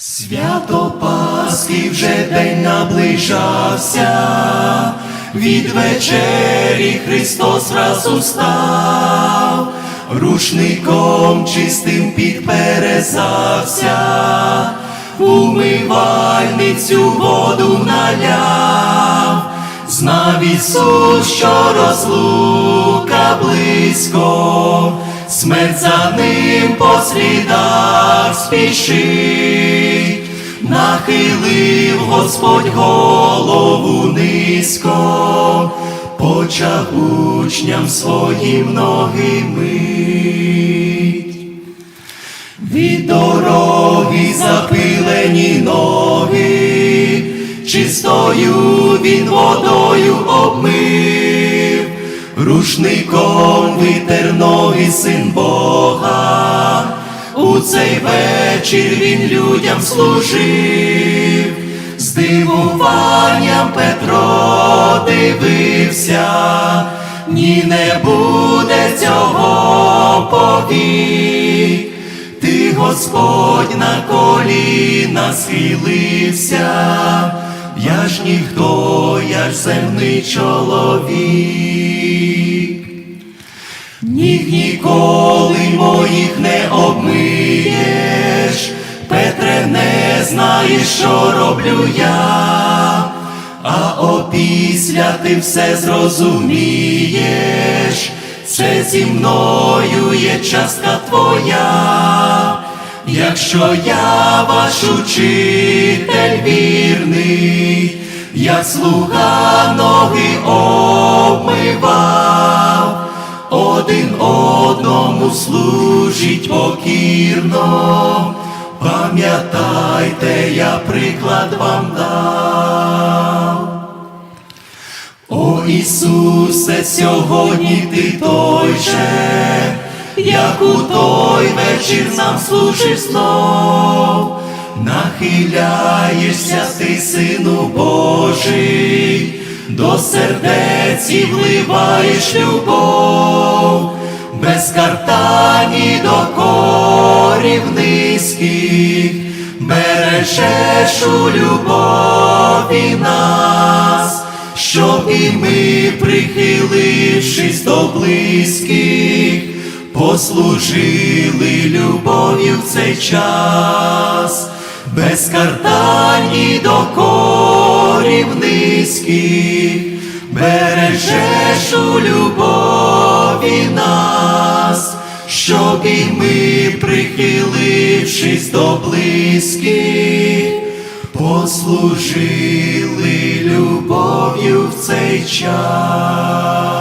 Свято Пасхи вже день наближався, від вечері Христос раз устав, рушником чистим підперезався, умивальницю воду наляв, знав Ісус, що розлука близько, смерть за ним по слідах спішить, нахилив Господь голову низько, почав учням своїм ноги мить. Від дороги запилені ноги, чистою він водою обмив, рушником витер ноги син Бога, у цей вечір він людям служив, з дивуванням Петро дивився, ні не буде цього повік. Ти, Господь, на коліна схилився, я ж ніхто, я ж земний чоловік. Ніг ніколи моїх не обмиєш, Петре, не знаєш, що роблю я, а опісля ти все зрозумієш, це зі мною є частка твоя, якщо я ваш учитель вірний, як слуга ноги обмивав, один одному служить покірно, пам'ятайте, я приклад вам дав. О Ісусе, сьогодні ти той же, як у той вечір нам служиш знов, нахиляєшся ти, Сину Божий, до сердець і вливаєш любов, без картані до корів низьких, бережеш у любові нас щоб і ми, прихилившись до близьких, послужили любов'ю в цей час, без картані до корів низьких, бережеш у любові щоб і ми, прихилившись до близьких, послужили любов'ю в цей час.